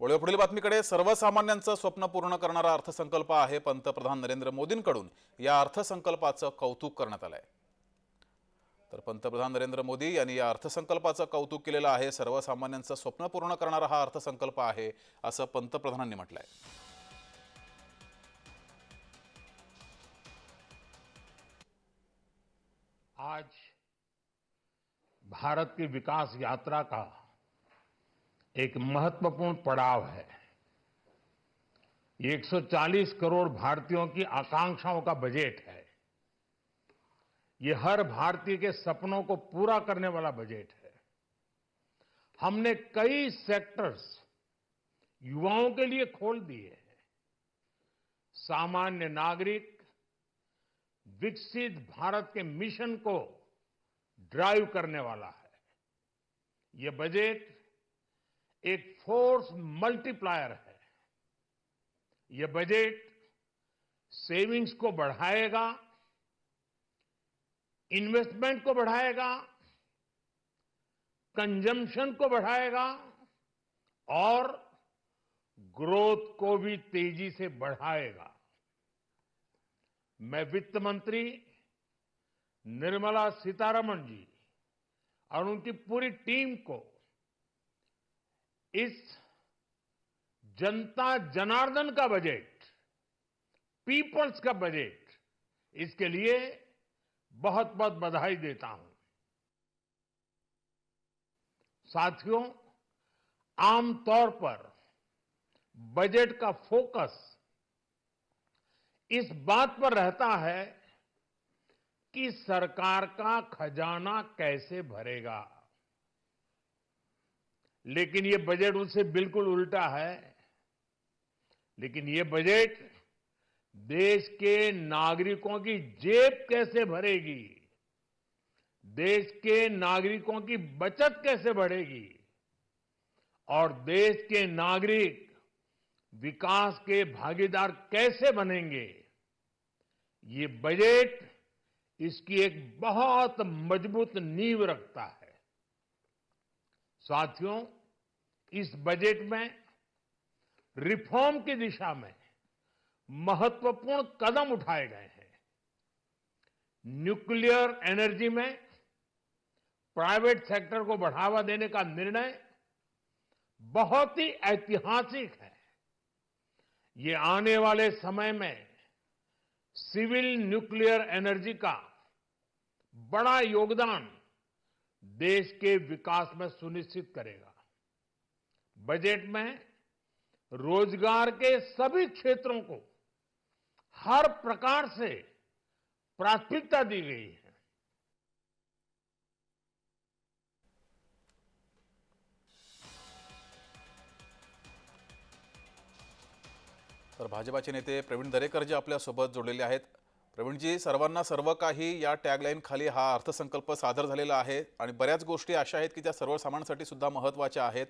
वळूया पुढील बातमीकडे. सर्वसामान्यांचं स्वप्न पूर्ण करणारा अर्थसंकल्प आहे पंतप्रधान नरेंद्र मोदींकडून. या अर्थसंकल्पाचं कौतुक करण्यात आलं आहे तर पंतप्रधान नरेंद्र मोदी यांनी या अर्थसंकल्पाचं कौतुक केलेलं आहे. सर्वसामान्यांचं स्वप्न पूर्ण करणारा हा अर्थसंकल्प आहे असं पंतप्रधानांनी म्हटलं आहे आज भारत की विकास यात्रा का एक महत्वपूर्ण पड़ाव है। ये 140 करोड़ भारतीयों की आकांक्षाओं का बजट है। ये हर भारतीय के सपनों को पूरा करने वाला बजट है। हमने कई सेक्टर्स युवाओं के लिए खोल दिए हैं। सामान्य नागरिक विकसित भारत के मिशन को ड्राइव करने वाला है। ये बजट एक फोर्स मल्टीप्लायर है। यह बजट सेविंग्स को बढ़ाएगा, इन्वेस्टमेंट को बढ़ाएगा, कंजम्पशन को बढ़ाएगा और ग्रोथ को भी तेज़ी से बढ़ाएगा। मैं वित्त मंत्री निर्मला सीतारमण जी और उनकी पूरी टीम को इस जनता जनार्दन का बजट, पीपल्स का बजट, इसके लिए बहुत बहुत बधाई देता हूँ। साथियों आमतौर पर बजट का फोकस इस बात पर रहता है कि सरकार का खजाना कैसे भरेगा। लेकिन ये बजट उससे बिल्कुल उल्टा है। लेकिन ये बजट देश के नागरिकों की जेब कैसे भरेगी? देश के नागरिकों की बचत कैसे बढ़ेगी? और देश के नागरिक विकास के भागीदार कैसे बनेंगे? ये बजट इसकी एक बहुत मज़बूत नींव रखता है। साथियों, इस बजट में, रिफॉर्म की दिशा में, महत्वपूर्ण कदम उठाए गए हैं। न्यूक्लियर एनर्जी में, प्राइवेट सेक्टर को बढ़ावा देने का निर्णय, बहुत ही ऐतिहासिक है। ये आने वाले समय में, सिविल न्यूक्लियर एनर्जी का, बड़ा योगदान देश के विकास में सुनिश्चित करेगा। बजट में रोज़गार के सभी क्षेत्रों को हर प्रकार से प्राथमिकता दी गई है। तर भाजपाचे नेते प्रवीण दरेकर जे आपल्यासोबत जोडलेले आहेत प्रवीणजी सर्वांना सर्व काही या टॅगलाईन खाली हा अर्थसंकल्प सादर झालेला आहे. आणि बऱ्याच गोष्टी अशा आहेत की त्या सर्वसामान्यांसाठी सुद्धा महत्त्वाच्या आहेत.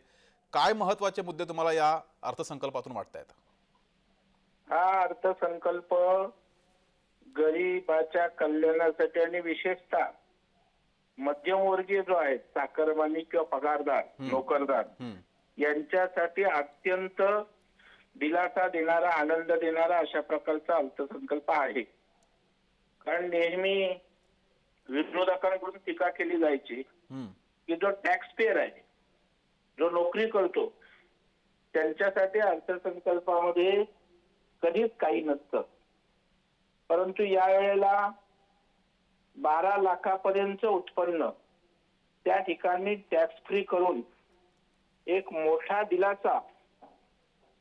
काय महत्त्वाचे मुद्दे तुम्हाला या अर्थसंकल्पातून वाटत आहेत हा अर्थसंकल्प गरिबाच्या कल्याणासाठी आणि विशेषतः मध्यमवर्गीय जो आहे चाकरमानी किंवा पगारदार नोकरदार. यांच्यासाठी अत्यंत दिलासा देणारा आनंद देणारा अशा प्रकारचा अर्थसंकल्प आहे. कारण नेहमी विरोधकांकडून टीका केली जायची. की जो टॅक्स पेअर आहे जो नोकरी करतो त्यांच्यासाठी अर्थसंकल्पामध्ये कधीच काही नसतं परंतु यावेळेला बारा लाखापर्यंत उत्पन्न त्या ठिकाणी टॅक्स फ्री करून एक मोठा दिलासा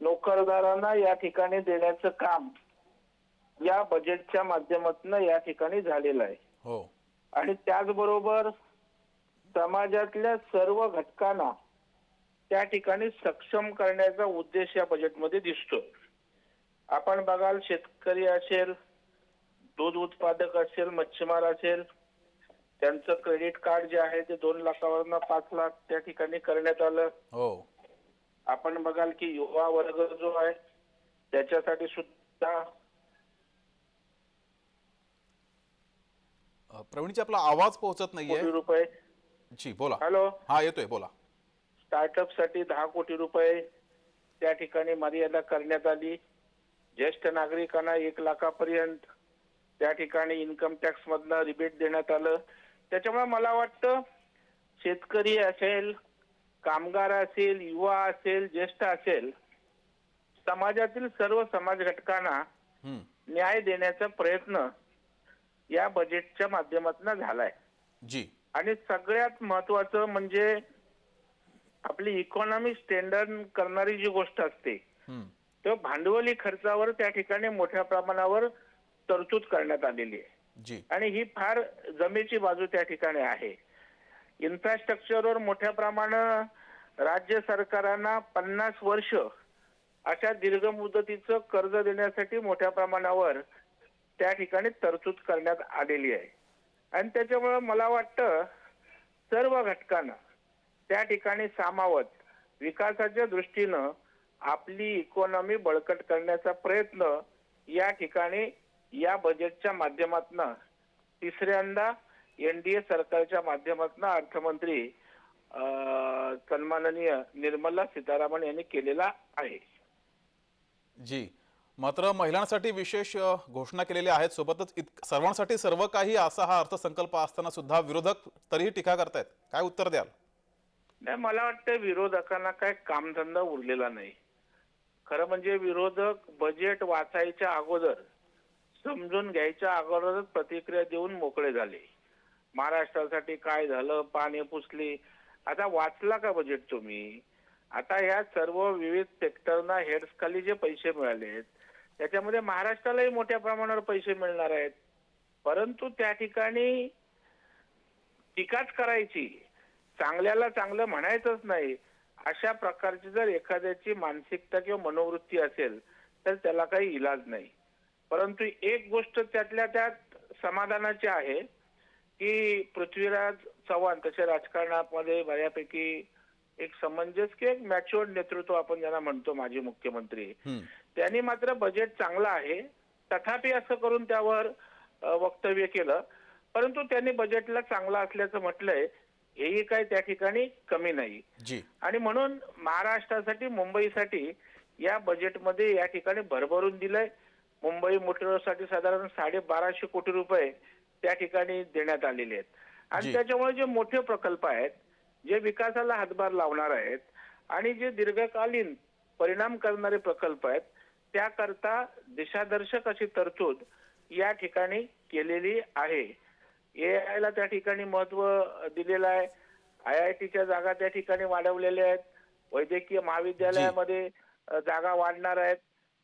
नोकरदारांना या ठिकाणी देण्याचं काम या बजेटच्या माध्यमातून या ठिकाणी झालेलं आहे. हो. आणि त्याचबरोबर समाजातल्या सर्व घटकांना त्या ठिकाणी सक्षम करण्याचा उद्देश या बजेटमध्ये दिसतो आपण बघाल शेतकरी असेल दूध उत्पादक असेल मच्छीमार असेल त्यांचं क्रेडिट कार्ड जे आहे ते दोन लाखावरनं पाच लाख त्या ठिकाणी करण्यात आलं. हो. आपण बघाल की युवा वर्ग जो आहे त्याच्यासाठी सुद्धा प्रवीणजी आपला आवाज पोहोचत कोटी नाहीये त्या ठिकाणी मर्यादा करण्यात आली. ज्येष्ठ नागरिकांना एक लाखापर्यंत त्या ठिकाणी इन्कम टॅक्स मधनं रिबेट देण्यात आलं. त्याच्यामुळे मला वाटतं शेतकरी असेल कामगार असेल युवा असेल ज्येष्ठ असेल समाजातील सर्व समाज घटकांना हम्म. न्याय देण्याचा प्रयत्न या बजेटच्या माध्यमातून झालाय. जी. आणि सगळ्यात महत्वाचं म्हणजे आपली इकॉनॉमी स्टँडर्ड करणारी जी गोष्ट असते. तेव्हा भांडवली खर्चावर त्या ठिकाणी मोठ्या प्रमाणावर तरतूद करण्यात आलेली आहे. जी. आणि ही फार जमेची बाजू त्या ठिकाणी आहे. इन्फ्रास्ट्रक्चरवर मोठ्या प्रमाणात राज्य सरकारांना पन्नास वर्ष अशा दीर्घ मुदतीचं कर्ज देण्यासाठी मोठ्या प्रमाणावर त्या ठिकाणी तरतूद करण्यात आलेली आहे. आणि त्याच्यामुळे मला वाटतं सर्व घटकांना त्या ठिकाणी सामावत विकासाच्या दृष्टीनं आपली इकॉनॉमी बळकट करण्याचा प्रयत्न या ठिकाणी या बजेटच्या माध्यमातून तिसऱ्यांदा एनडीए सरकारच्या माध्यमातून अर्थमंत्री अं, सन्माननीय निर्मला सीतारामन यांनी केलेला आहे. जी. मात्र महिलांसाठी विशेष घोषणा केलेल्या आहेत. सोबतच इत सर्वांसाठी सर्व काही असा हा अर्थसंकल्प असताना सुद्धा विरोधक तरीही टीका करतायत. काय उत्तर द्याल? नाही मला वाटतं विरोधकांना काय कामधंदा उरलेला नाही. खरं म्हणजे विरोधक बजेट वाचायच्या अगोदर समजून घ्यायच्या अगोदरच प्रतिक्रिया देऊन मोकळे झाले. महाराष्ट्रासाठी काय झालं पाणी पुसली आता वाचला का बजेट तुम्ही? आता ह्या सर्व विविध सेक्टरना हेड्सखाली जे पैसे मिळालेत त्याच्यामध्ये महाराष्ट्रालाही मोठ्या प्रमाणावर पैसे मिळणार आहेत. परंतु त्या ठिकाणी टीकाच करायची चांगल्याला चांगलं म्हणायचंच नाही. अशा प्रकारची जर एखाद्याची मानसिकता किंवा मनोवृत्ती असेल तर त्याला काही इलाज नाही. परंतु एक गोष्ट त्यातल्या त्यात समाधानाची आहे की पृथ्वीराज चव्हाण तसे राजकारणामध्ये बऱ्यापैकी एक समंजस की एक मॅच्युअर्ड नेतृत्व आपण ज्यांना म्हणतो माजी मुख्यमंत्री. त्यांनी मात्र बजेट चांगलं आहे. तथापि असं करून त्यावर वक्तव्य केलं. परंतु त्यांनी बजेटला चांगलं असल्याचं म्हटलंय हेही काही त्या ठिकाणी कमी नाही. आणि म्हणून महाराष्ट्रासाठी मुंबईसाठी या बजेटमध्ये या ठिकाणी भरभरून दिलंय. मुंबई मेट्रोसाठी साधारण साडेबाराशे कोटी रुपये त्या ठिकाणी देण्यात आलेले आहेत. आणि त्याच्यामुळे जे मोठे प्रकल्प आहेत जे विकासाला हातभार लावणार आहेत आणि जे दीर्घकालीन परिणाम करणारे प्रकल्प आहेत त्याकरता दिशादर्शक अशी तरतूद या ठिकाणी केलेली आहे. ए आयला त्या ठिकाणी महत्त्व दिलेलं आहे. आय आय टीच्या जागा त्या ठिकाणी वाढवलेल्या आहेत. वैद्यकीय महाविद्यालयामध्ये जागा वाढणार आहेत.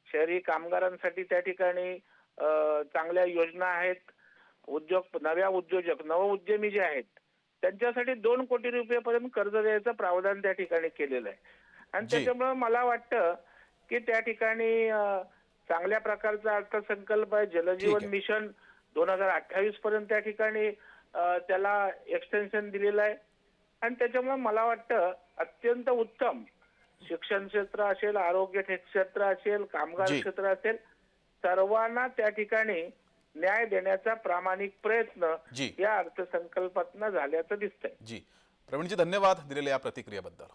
शहरी कामगारांसाठी त्या ठिकाणी चांगल्या योजना आहेत. उद्योग नव्या उद्योजक नवउद्यमी जे आहेत त्यांच्यासाठी दोन कोटी रुपयापर्यंत कर्ज द्यायचं प्रावधान त्या ठिकाणी केलेलं आहे आणि. त्याच्यामुळे मला वाटतं की त्या ठिकाणी चांगल्या प्रकारचा अर्थसंकल्प आहे जलजीवन. मिशन दोन हजार अठ्ठावीस पर्यंत त्या ठिकाणी त्याला एक्सटेन्शन दिलेलं आहे आणि त्याच्यामुळे मला वाटतं अत्यंत उत्तम शिक्षण क्षेत्र असेल आरोग्य क्षे- क्षेत्र असेल कामगार. क्षेत्र असेल सर्वांना त्या ठिकाणी न्याय देण्याचा प्रामाणिक प्रयत्न जी. या अर्थसंकल्पातनं झाल्याचं दिसतंय. जी. प्रवीणजी धन्यवाद दिलेल्या या प्रतिक्रियेबद्दल.